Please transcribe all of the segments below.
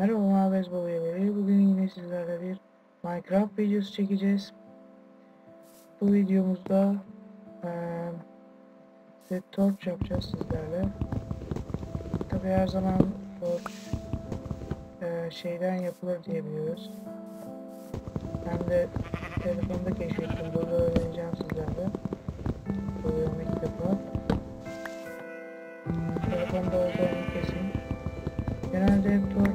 Merhaba Bezbol üyeleri. Bugün yine sizlerle bir Minecraft videosu çekeceğiz. Bu videomuzda eee size torch yapacağız sizlerle. Tabi her zaman torch eee, şeyden yapılır diye biliyoruz. Ben de telefonda keşfettim. Burada öğreneceğim sizlerle. Buluyorum ilk defa. Telefonda olduğunu kesin. Genelde hep torch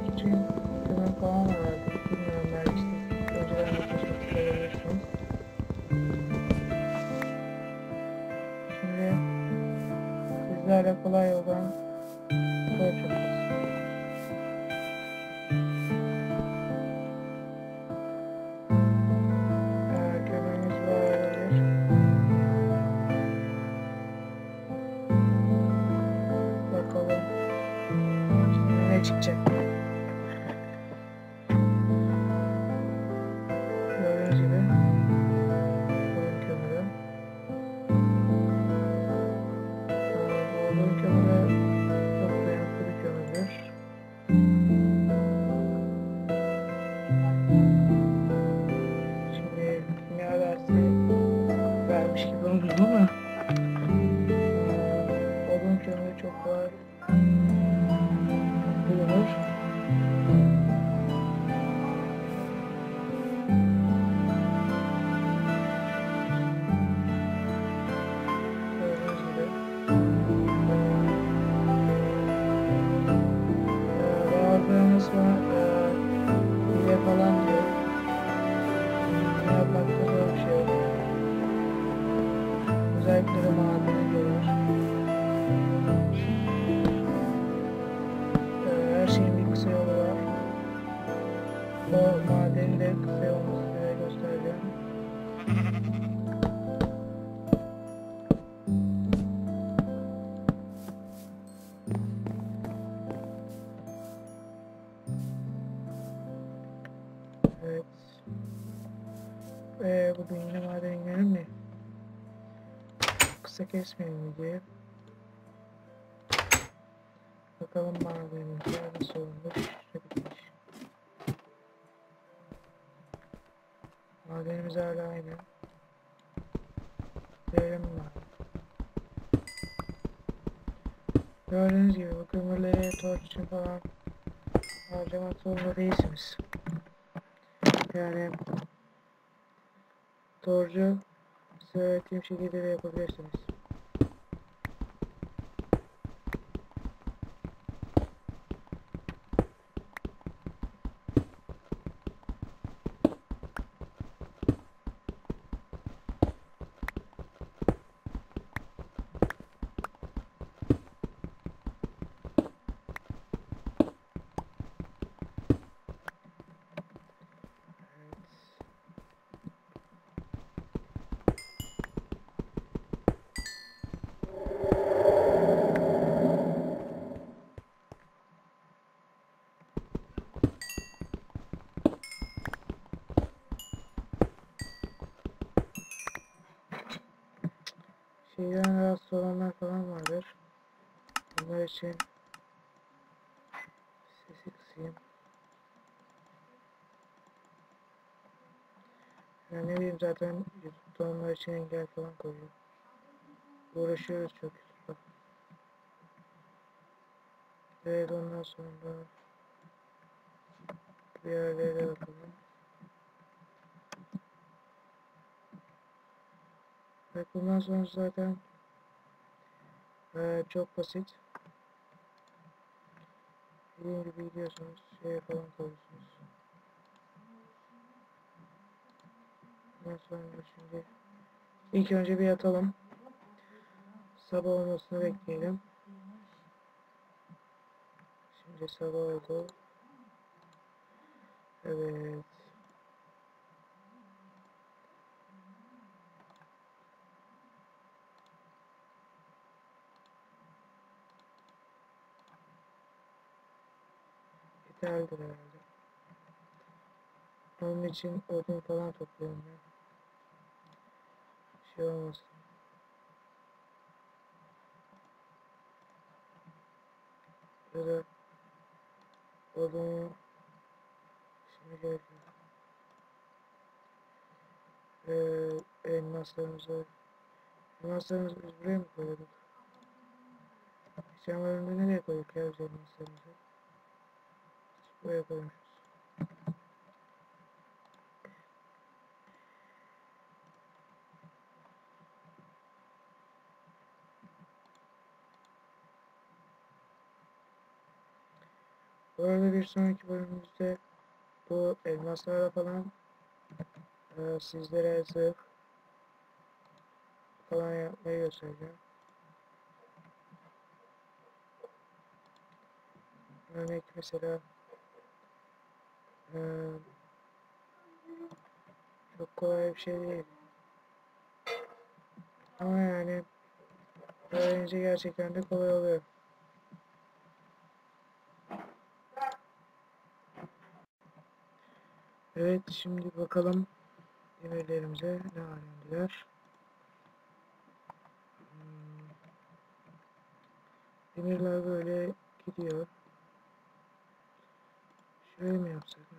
Çıkacak? Gördüğünüz gibi odun kömürü. Bu çok dayanıklı bir kömürdür. Şimdi kimya dersi vermiş gibi oldum ama odun kömürü çok kolay Kısa kesmeyelim diye. Bakalım madenimiz nasıl olmuş, bitmiş. Madenimiz hala aynı. Verim var. Gördüğünüz gibi bu kömürleri torç için falan harcamak zorunda değilsiniz. Yani torcu size öğrettiğim şekilde de yapabilirsiniz. Şeyden rahatsız olanlar falan vardır. Bunlar için sesi kısayım. Yani ne bileyim zaten YouTube'da onlar için engel falan koyuyor. Uğraşıyoruz çok YouTube'da. Evet ondan sonra bir yerlere bakalım. Evet bundan sonra zaten eee, çok basit. Dediğim gibi gidiyorsunuz, şeye falan koyuyorsunuz. Ondan sonra şimdi ilk önce bir yatalım. Sabah olmasını bekleyelim. Şimdi sabah oldu. Evet. Yeterlidir herhalde. Onun için odun falan topluyorum ben. Şey olmasın. Da odunu Şimdi yok. Ee, elmaslarımızı elmaslarımızı biz buraya mı koyduk? Bölümde nereye koyduk ya biz elmaslarımızı? Buraya koymuşuz. Bu arada bir sonraki bölümümüzde bu elmaslarla falan e, sizlere zırh falan yapmayı göstereceğim. Örnek mesela e, çok kolay bir şey değil. Ama yani öğrenince gerçekten de kolay oluyor. Evet şimdi bakalım demirlerimize ne alemdiler. Hmm. Demirler böyle gidiyor. Şöyle mi yapsak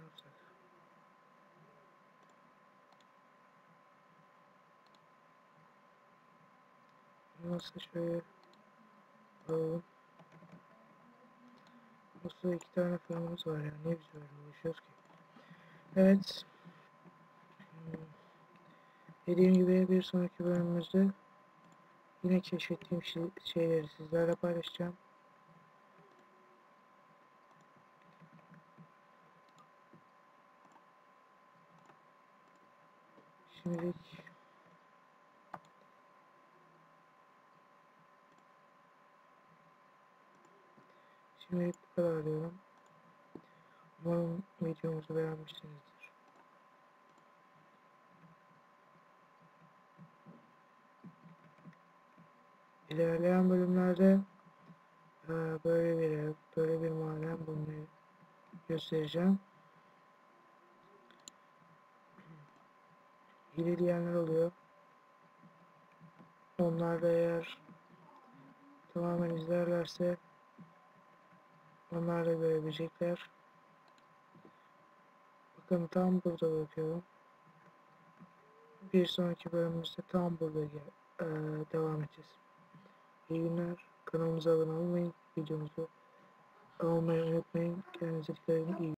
Nasıl şöyle alalım. Nasıl iki tane fırınımız var ya ne biz böyle uğraşıyoruz ki. Evet. Dediğim gibi bir sonraki bölümümüzde yine keşfettiğim şey, şeyleri sizlerle paylaşacağım. Şimdilik Şimdilik bu kadar diyorum. Umarım videomuzu beğenmişsinizdir. İlerleyen bölümlerde e, böyle bir ev, böyle bir maden bulmayı göstereceğim. Hile diyenler oluyor. Onlar da eğer tamamen izlerlerse onlar da görebilecekler. Bakın tam burada bakıyorum. Bir sonraki bölümümüzde tam burada e, devam edeceğiz. İyi günler. Kanalımıza abone olmayı, videomuzu almayı unutmayın. Kendinize dikkat edin. İyi